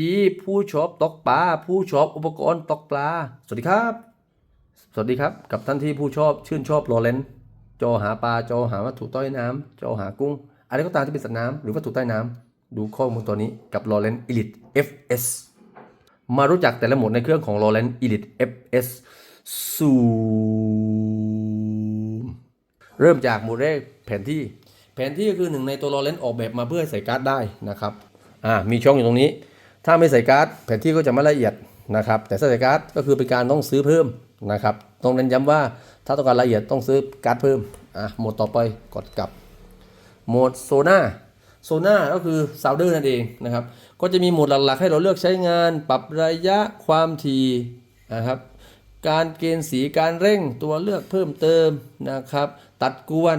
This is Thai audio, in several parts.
ดี ผู้ชอบตกปลาผู้ชอบอุปกรณ์ตกปลา สวัสดีครับ สวัสดีครับ กับท่านที่ผู้ชอบชื่นชอบโรเลนจอหาปลาจอหาวัตถุใต้น้ำจอหากุ้ง อะไรก็ตามที่เป็นสัตว์น้ำหรือวัตถุใต้น้ำดูข้อมูลตัวนี้กับ l o r e n Elite FS มารู้จักแต่ละหมดในเครื่องของ l o r e n Elite FS ซูมเริ่มจากโหมดแรกแผนที่ แผนที่ก็คือหนึ่งในตัว l o r e n ออกแบบมาเพื่อให้ใส่การ์ดได้นะครับอ่ามีช่องอยู่ตรงนี้ ถ้าไม่ใส่การ์ดแผนที่ก็จะไม่ละเอียดนะครับ แต่ถ้าใส่การ์ดก็คือเป็นการต้องซื้อเพิ่มนะครับต้องเน้นย้ำว่าถ้าต้องการละเอียดต้องซื้อการ์ดเพิ่มอะโหมดต่อไปกดกลับโหมดโซน่าโซน่าก็คือซาวเดอร์นั่นเองนะครับ ก็จะมีโหมดหลักๆ ให้เราเลือกใช้งาน ปรับระยะความถี่นะครับ การเกณฑ์สีการเร่งตัวเลือกเพิ่มเติมนะครับ ตัดกวน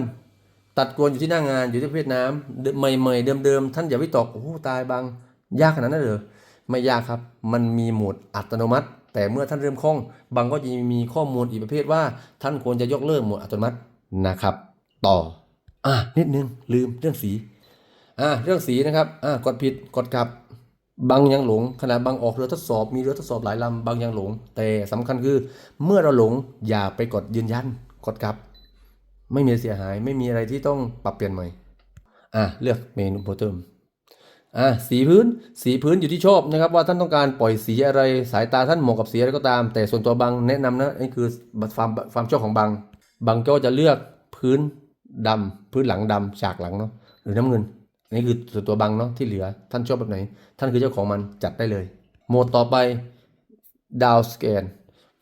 ตัดกวนอยู่ที่หน้างานอยู่ที่ประเภทน้ำใหม่ๆเดิมๆท่านอย่าวิตกโอ้ตายบางยากขนาดนั้นเลย ไม่ยากครับ มันมีโหมดอัตโนมัติ แต่เมื่อท่านเริ่มคล่อง บางก็จะมีข้อมูลอีกประเภทว่า ท่านควรจะยกเลิกโหมดอัตโนมัตินะครับ ต่อ อะนิดนึงลืมเรื่องสี อะเรื่องสีนะครับอะกดผิดกดกลับบางยังหลงขณะบางออกเรือทดสอบมีเรือทดสอบหลายลำบางยังหลง แต่สำคัญคือ เมื่อเราหลงอย่าไปกดยืนยันกดกลับ ไม่มีเสียหายไม่มีอะไรที่ต้องปรับเปลี่ยนใหม่อะเลือกเมนูโพเติม อะสีพื้นสีพื้นอยู่ที่ชอบนะครับ ว่าท่านต้องการปล่อยสีอะไรสายตาท่านเหมาะกับสีอะไรก็ตาม แต่ส่วนตัวบางแนะนำนะนี่คือความความชอบของบางบางก็จะเลือกพื้นดำพื้นหลังดำฉากหลังเนาะหรือน้ำเงินนี่คือส่วนตัวบางเนาะที่เหลือท่านชอบแบบไหน ท่านคือเจ้าของมันจัดได้เลย โหมดต่อไปดาวสแกน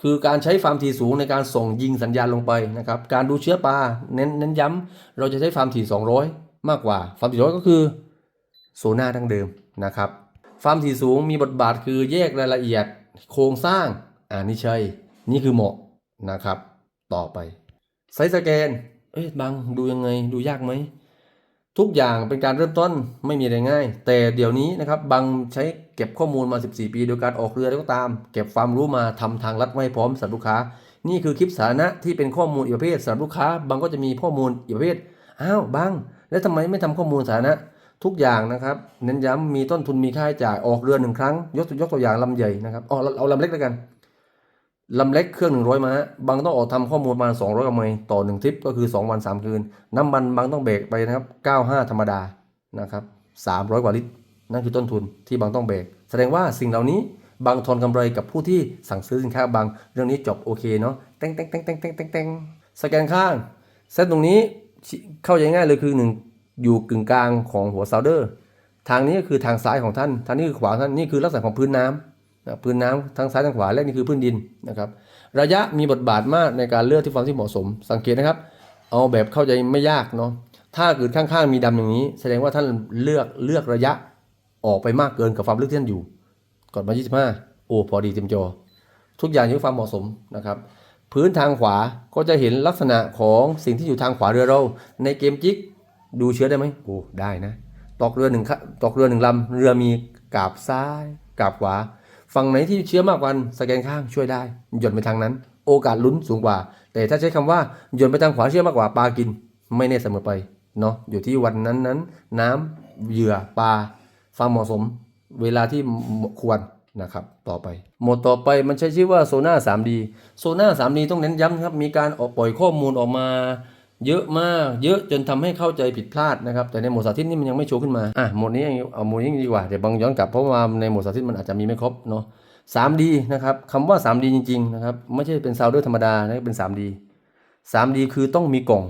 คือการใช้ความถี่สูงในการส่งยิงสัญญาณลงไปนะครับการดูเชื้อปลาเน้นเน้นย้ำเราจะใช้ความถี่200 มากกว่าความถี่ร้อยก็คือ โซน่าดั้งเดิมนะครับความถี่สูงมีบทบาทคือแยกรายละเอียดโครงสร้างอ่านี่ใช่ นี่คือเหมาะนะครับ ต่อไปไซส์สแกน เอ้ยบังดูยังไงดูยากไหม ทุกอย่างเป็นการเริ่มต้นไม่มีอะไรง่าย แต่เดี๋ยวนี้นะครับบางใช้เก็บข้อมูลมา 14 ปี โดยการออกเรือแล้วก็ตาม เก็บความรู้มาทำทางลัดไว้พร้อมสำหรับลูกค้า นี่คือคลิปสาธารณะที่เป็นข้อมูลอีกประเภทสำหรับลูกค้า บางก็จะมีข้อมูลอีกประเภทอ้าวบางแล้วทำไมไม่ทำข้อมูลสาธารณะ ทุกอย่างนะครับเน้นย้ำมีต้นทุนมีค่าใช้จ่ายออกเรือหนึ่งครั้ง ยกยกตัวอย่างลำใหญ่นะครับเอาเอเอาลำเล็กแล้วกันลำเล็กเครื่อง100ม้อยมาบางต้องออกทำข้อมูลประมาณ200กว่าไมล์ต่อ1ทริปก็คือ2วัน3คืน น้ำมันบางต้องเบรกไปนะครับ95ธรรมดานะครับ300กว่าลิตรนั่นคือต้นทุนที่บางต้องเบรกแสดงว่าสิ่งเหล่านี้บางทอนกำไรกับผู้ที่สั่งซื้อสินค้าบางเรื่องนี้จบโอเคเนาะเต้งเต้งเต้งเต้งเต้งเต้งเต้งสแกนข้างเส้นตรงนี้เข้าใจง่ายเลยคือหนึ่ง อยู่กึ่งกลางของหัวซาวเดอร์ ทางนี้ก็คือทางซ้ายของท่าน ทางนี้คือขวาท่าน นี่คือลักษณะของพื้นน้ำนะพื้นน้ำทางซ้ายทางขวาและนี่คือพื้นดินนะครับ ระยะมีบทบาทมากในการเลือกที่ความที่เหมาะสม สังเกตนะครับ เอาแบบเข้าใจไม่ยากเนาะ ถ้าเกิดข้างๆมีดำอย่างนี้ แสดงว่าท่านเลือกเลือกระยะออกไปมากเกินกับความลึกที่ท่านอยู่กดมา 25 โอ้พอดีเต็มจอ ทุกอย่างอยู่ความเหมาะสมนะครับพื้นทางขวาก็จะเห็นลักษณะของสิ่งที่อยู่ทางขวาเรือเราในเกมจิก ดูเชื้อได้ไหมโอ้ได้นะ ตอกเรือหนึ่งคตอกเรือหนึ่งลำเรือมีกาบซ้ายกาบขวา ฝั่งไหนที่เชื้อมากกว่าสแกนข้างช่วยได้ หย่อนไปทางนั้น โอกาสลุ้นสูงกว่า แต่ถ้าใช้คำว่าหย่อนไปทางขวาเชื้อมากกว่าปลากิน ไม่แน่เสมอไปเนาะอยู่ที่วันนั้นนั้น น้ำเหยื่อปลาความเหมาะสม เวลาที่ควรนะครับต่อไป หมดต่อไปมันใช้ชื่อว่าโซน่า 3D โซน่า 3D ต้องเน้นย้ำครับมีการออกปล่อยข้อมูลออกมา เยอะมาก เยอะจนทำให้เข้าใจผิดพลาดนะครับ แต่ในโหมดสาธิตนี่มันยังไม่โชว์ขึ้นมา อะโหมดนี้เอาโหมดนี้ดีกว่า เดี๋ยวบางย้อนกลับเพราะว่าในโหมดสาธิตมันอาจจะมีไม่ครบเนาะ 3D นะครับคำว่า 3D จริง ๆ นะครับ ไม่ใช่เป็นซาวเดอร์ธรรมดานะเป็น 3D 3D คือต้องมีกล่อง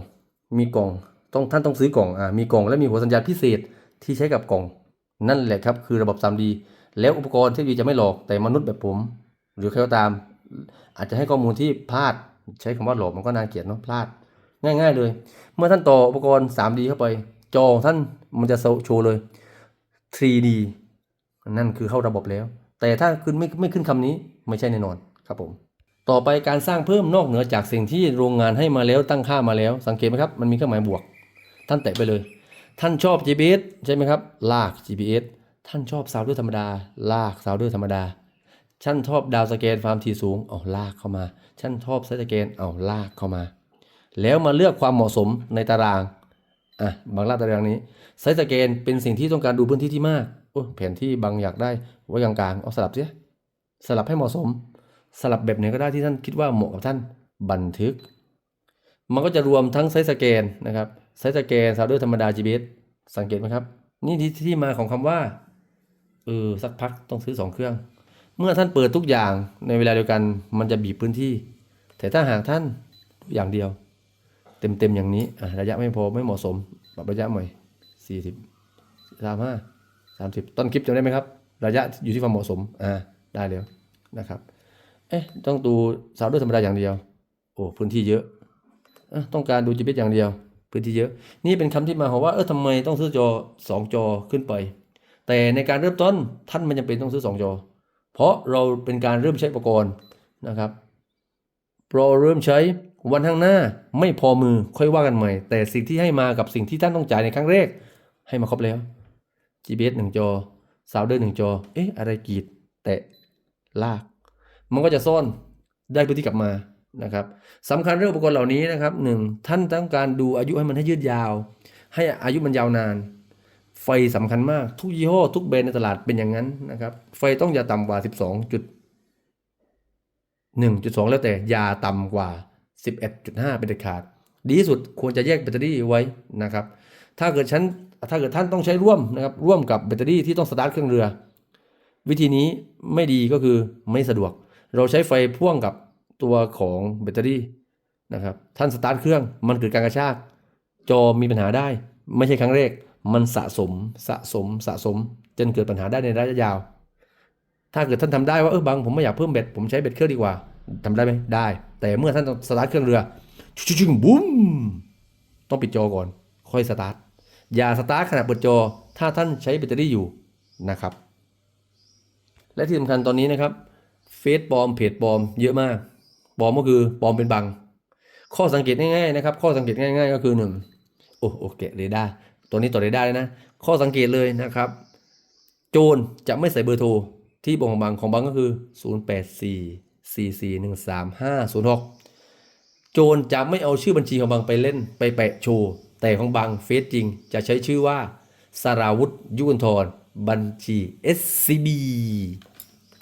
มีกล่องต้องท่านต้องซื้อกล่องอ่ามีกล่องและมีหัวสัญญาณพิเศษที่ใช้กับกล่อง นั่นแหละครับ คือระบบ 3D แล้วอุปกรณ์เทคโนโลยีจะไม่หลอกแต่มนุษย์แบบผม หรือใครก็ตาม อาจจะให้ข้อมูลที่พลาด ใช้คำว่าหลอกมันก็น่าเกลียดเนาะพลาด ง่ายๆเลย เมื่อท่านต่ออุปกรณ์ 3D เข้าไปจอของท่านมันจะโชว์เลย 3D นั่นคือเข้าระบบแล้ว แต่ถ้าขึ้นไม่ไม่ขึ้นคำนี้ไม่ใช่แน่นอนครับผม ต่อไปการสร้างเพิ่มนอกเหนือจากสิ่งที่โรงงานให้มาแล้วตั้งค่ามาแล้ว สังเกตไหมครับ มันมีเครื่องหมายบวก ท่านแตะไปเลย ท่านชอบ GPS ใช่ไหมครับ ลาก GPS ท่านชอบซาวเดอร์ธรรมดา ลากซาวเดอร์ธรรมดาท่านชอบดาวสแกนความถี่สูงเอาลากเข้ามาท่านชอบไซส์สแกนเอาลากเข้ามา แล้วมาเลือกความเหมาะสมในตารางอะบางลาดตารางนี้ไซส์สแกนเป็นสิ่งที่ต้องการดูพื้นที่ที่มากโอ้แผนที่บางอยากได้ไว้กลางๆเอาสลับเสิสลับให้เหมาะสม สลับแบบไหนก็ได้ที่ท่านคิดว่าเหมาะกับท่านบันทึก มันก็จะรวมทั้งไซส์สแกนนะครับไซส์สแกนซาวเดอร์ธรรมดา GPS สังเกตไหมครับ นี่ที่ที่มาของคำว่าเออสักพักต้องซื้อสองเครื่อง เมื่อท่านเปิดทุกอย่างในเวลาเดียวกัน มันจะบีบพื้นที่ แต่ถ้าหากท่านอย่างเดียว เต็มๆอย่างนี้อะระยะไม่พอไม่เหมาะสมปรับระยะใหม่สี่สิบสามห้าสามสิบต้นคลิปจำได้ไหมครับ ระยะอยู่ที่ความเหมาะสมอ่าได้แล้วนะครับเอ๊ะต้องดูสาวด้วยธรรมดาอย่างเดียว โอ้พื้นที่เยอะอะต้องการดู GPS อย่างเดียว พื้นที่เยอะ นี่เป็นคำที่มาของว่าเออทำไมต้องซื้อจอสองจอขึ้นไป แต่ในการเริ่มต้นท่านไม่จำเป็นต้องซื้อสองจอ เพราะเราเป็นการเริ่มใช้อุปกรณ์นะครับ เราเริ่มใช้วันข้างหน้าไม่พอมือค่อยว่ากันใหม่ แต่สิ่งที่ให้มากับสิ่งที่ท่านต้องจ่ายในครั้งแรก ให้มาครบแล้ว GPS หนึ่งจอซาวเดอร์หนึ่งจอ เอ๊ะ อะไรกีด แตะ ลาก มันก็จะซ่อนได้พื้นที่กลับมานะครับสำคัญเรื่องอุปกรณ์เหล่านี้นะครับหนึ่งท่านต้องการดูอายุให้มันให้ยืดยาว ให้อายุมันยาวนาน ไฟสำคัญมากทุกยี่ห้อทุกแบรนด์ในตลาดเป็นอย่างนั้นนะครับ ไฟต้องอย่าต่ำกว่า 12จุด 1.2 แล้วแต่ยาต่ำกว่า 11.5 เป็นเด็ดขาด ดีที่สุดควรจะแยกแบตเตอรี่ไว้นะครับ ถ้าเกิดฉันถ้าเกิดท่านต้องใช้ร่วมนะครับร่วมกับแบตเตอรี่ที่ต้องสตาร์ทเครื่องเรือ วิธีนี้ไม่ดีก็คือไม่สะดวก เราใช้ไฟพ่วงกับตัวของแบตเตอรี่นะครับท่านสตาร์ทเครื่องมันเกิดการกระชาก จอมีปัญหาได้ ไม่ใช่ครั้งแรก มันสะสมสะสมสะสม จนเกิดปัญหาได้ในระยะยาว ถ้าเกิดท่านทำได้ว่าเออบางผมไม่อยากเพิ่มแบตผมใช้แบตเครื่องดีกว่าทำได้ไหมได้ แต่เมื่อท่านสตาร์ทเครื่องเรือชึ่งบุ้มต้องปิดจอก่อน ค่อยสตาร์ทอย่าสตาร์ทขณะเปิดจอ ถ้าท่านใช้แบตเตอรี่อยู่นะครับ และที่สำคัญตอนนี้นะครับเฟซปลอมเพจปลอมเยอะมากปลอมก็คือปลอมเป็นบัง ข้อสังเกตง่ายๆนะครับ ข้อสังเกตง่าย ๆ ก็คือหนึ่งโอ้โอเคเรดาร์ตัวนี้ต่อเรดาร์เลยนะ ข้อสังเกตเลยนะครับ โจรจะไม่ใส่เบอร์โทร ที่บอกของบังของบังก็คือ 0 8 4 4 4 1 3 5 0 6 โจรจะไม่เอาชื่อบัญชีของบังไปเล่นไปแปะโชว์ แต่ของบังเฟซจริงจะใช้ชื่อว่าสราวุธยุกันทรบัญชี SCB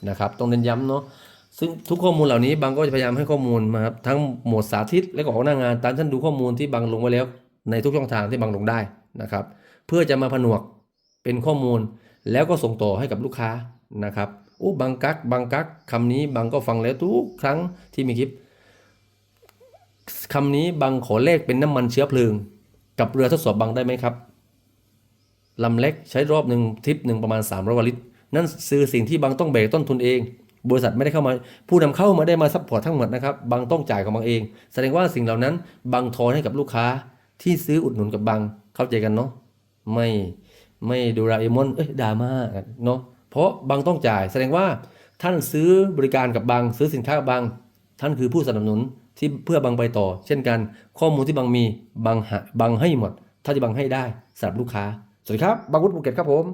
นะครับต้องเน้นย้ำเนาะซึ่งทุกข้อมูลเหล่านี้บางก็จะพยายามให้ข้อมูลมาครับทั้งหมวดสาธิตและก็ของหน้างาน ตามท่านดูข้อมูลที่บางลงไว้แล้ว ในทุกช่องทางที่บางลงได้นะครับ เพื่อจะมาผนวกเป็นข้อมูลแล้วก็ส่งต่อให้กับลูกค้า นะครับอู้บางกักบางกักคำนี้บางก็ฟังแล้วทุกครั้งที่มีคลิปคำนี้บางขอเลขเป็นน้ำมันเชื้อเพลิง กับเรือทดสอบบางได้ไหมครับลำเล็กใช้รอบหนึ่งทริปหนึ่งประมาณ3 0 0ลิตร นั่นคือสิ่งที่บางต้องแบกต้นทุนเอง บริษัทไม่ได้เข้ามา ผู้นำเข้ามาได้มาซัพพอร์ตทั้งหมดนะครับบางต้องจ่ายของบางเอง แสดงว่าสิ่งเหล่านั้นบางทอนให้กับลูกค้าที่ซื้ออุดหนุนกับบางเข้าใจกันเนาะไม่ไม่ดูราเอมอนเอ้ยดราม่าเนาะ เพราะบางต้องจ่าย แสดงว่าท่านซื้อบริการกับบางซื้อสินค้ากับบาง ท่านคือผู้สนับสนุนที่เพื่อบางไปต่อ เช่นกัน ข้อมูลที่บางมีบางหาบางให้หมด ถ้าจะบางให้ได้สำหรับลูกค้า สวัสดีครับ บางวุฒิภูเก็ตครับผม